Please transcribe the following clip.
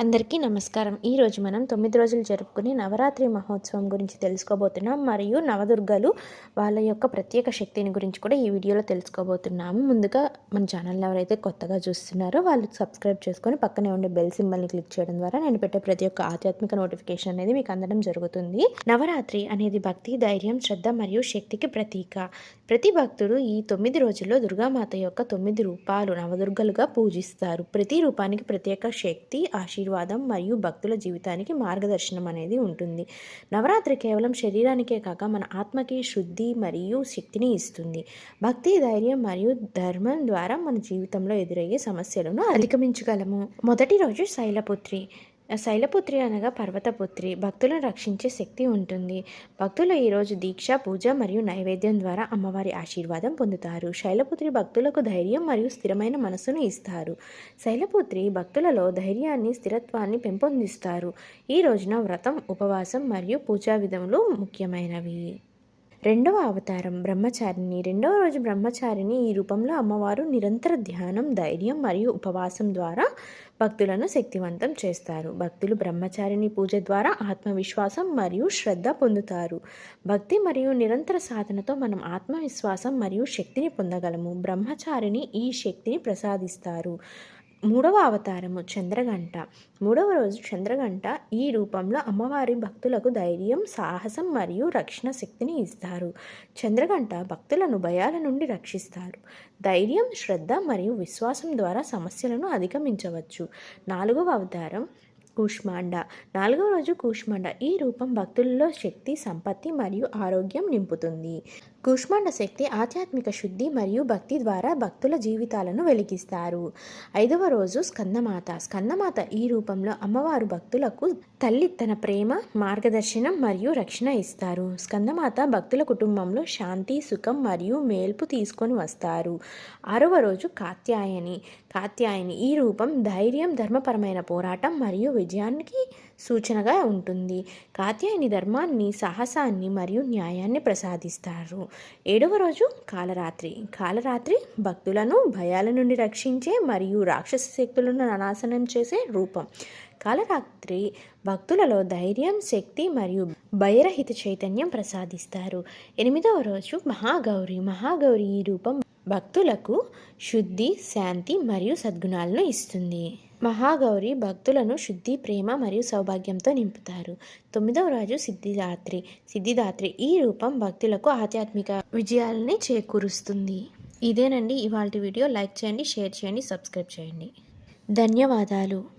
అందరికీ నమస్కారం. ఈరోజు మనం తొమ్మిది రోజులు జరుపుకునే నవరాత్రి మహోత్సవం గురించి తెలుసుకోబోతున్నాం. మరియు నవదుర్గలు వాళ్ళ యొక్క ప్రత్యేక శక్తిని గురించి కూడా ఈ వీడియోలో తెలుసుకోబోతున్నాము ముందుగా మన ఛానల్ని ఎవరైతే కొత్తగా చూస్తున్నారో వాళ్ళు సబ్స్క్రైబ్ చేసుకొని పక్కనే ఉండే బెల్ సింబల్ని క్లిక్ చేయడం ద్వారా నేను పెట్టే ప్రతి ఒక్క ఆధ్యాత్మిక నోటిఫికేషన్ అనేది మీకు అందడం జరుగుతుంది. నవరాత్రి అనేది భక్తి ధైర్యం శ్రద్ధ మరియు శక్తికి ప్రతీక. ప్రతి భక్తుడు ఈ తొమ్మిది రోజుల్లో దుర్గామాత యొక్క తొమ్మిది రూపాలు నవదుర్గలుగా పూజిస్తారు. ప్రతి రూపానికి ప్రత్యేక శక్తి ఆశీర్వాదం మరియు భక్తుల జీవితానికి మార్గదర్శనం అనేది ఉంటుంది. నవరాత్రి కేవలం శరీరానికే కాక మన ఆత్మకి శుద్ధి మరియు శక్తిని ఇస్తుంది. భక్తి ధైర్యం మరియు ధర్మం ద్వారా మన జీవితంలో ఎదురయ్యే సమస్యలను అధిగమించగలము. మొదటి రోజు శైలపుత్రి. శైలపుత్రి అనగా పర్వతపుత్రి. భక్తులను రక్షించే శక్తి ఉంటుంది. భక్తులు ఈరోజు దీక్ష పూజ మరియు నైవేద్యం ద్వారా అమ్మవారి ఆశీర్వాదం పొందుతారు. శైలపుత్రి భక్తులకు ధైర్యం మరియు స్థిరమైన మనసును ఇస్తారు. శైలపుత్రి భక్తులలో ధైర్యాన్ని స్థిరత్వాన్ని పెంపొందిస్తారు. ఈ రోజున వ్రతం ఉపవాసం మరియు పూజా విధములు ముఖ్యమైనవి. రెండవ అవతారం బ్రహ్మచారిణి. రెండవ రోజు బ్రహ్మచారిని ఈ రూపంలో అమ్మవారు నిరంతర ధ్యానం ధైర్యం మరియు ఉపవాసం ద్వారా భక్తులను శక్తివంతం చేస్తారు. భక్తులు బ్రహ్మచారిని పూజ ద్వారా ఆత్మవిశ్వాసం మరియు శ్రద్ధ పొందుతారు. భక్తి మరియు నిరంతర సాధనతో మనం ఆత్మవిశ్వాసం మరియు శక్తిని పొందగలము. బ్రహ్మచారిని ఈ శక్తిని ప్రసాదిస్తారు. మూడవ అవతారము చంద్రగంట. మూడవ రోజు చంద్రగంట ఈ రూపంలో అమ్మవారి భక్తులకు ధైర్యం సాహసం మరియు రక్షణ శక్తిని ఇస్తారు. చంద్రగంట భక్తులను భయాల నుండి రక్షిస్తారు. ధైర్యం శ్రద్ధ మరియు విశ్వాసం ద్వారా సమస్యలను అధిగమించవచ్చు. నాలుగవ అవతారం కూష్మాండ. నాలుగవ రోజు కూష్మాండ. ఈ రూపం భక్తుల్లో శక్తి సంపత్తి మరియు ఆరోగ్యం నింపుతుంది. కూష్మాండ శక్తి ఆధ్యాత్మిక శుద్ధి మరియు భక్తి ద్వారా భక్తుల జీవితాలను వెలిగిస్తారు. ఐదవ రోజు స్కందమాత. స్కందమాత ఈ రూపంలో అమ్మవారు భక్తులకు తల్లి తన ప్రేమ మార్గదర్శనం మరియు రక్షణ ఇస్తారు. స్కందమాత భక్తుల కుటుంబంలో శాంతి సుఖం మరియు మేల్పు తీసుకొని వస్తారు. ఆరవ రోజు కాత్యాయని. కాత్యాయని ఈ రూపం ధైర్యం ధర్మపరమైన పోరాటం మరియు విజయానికి సూచనగా ఉంటుంది. కాత్యాయని ధర్మాన్ని సాహసాన్ని మరియు న్యాయాన్ని ప్రసాదిస్తారు. ఏడవ రోజు కాలరాత్రి. కాలరాత్రి భక్తులను భయాల నుండి రక్షించే మరియు రాక్షస శక్తులను నాశనం చేసే రూపం. కాలరాత్రి భక్తులలో ధైర్యం శక్తి మరియు భయరహిత చైతన్యం ప్రసాదిస్తారు. ఎనిమిదవ రోజు మహాగౌరి. మహాగౌరి ఈ రూపం భక్తులకు శుద్ధి శాంతి మరియు సద్గుణాలను ఇస్తుంది. మహాగౌరి భక్తులను శుద్ధి ప్రేమ మరియు సౌభాగ్యంతో నింపుతారు. తొమ్మిదవ రోజు సిద్ధిదాత్రి. సిద్ధిదాత్రి ఈ రూపం భక్తులకు ఆధ్యాత్మిక విజయాలని చేకూరుస్తుంది. ఇదేనండి ఇవాళ వీడియో. లైక్ చేయండి షేర్ చేయండి సబ్స్క్రైబ్ చేయండి. ధన్యవాదాలు.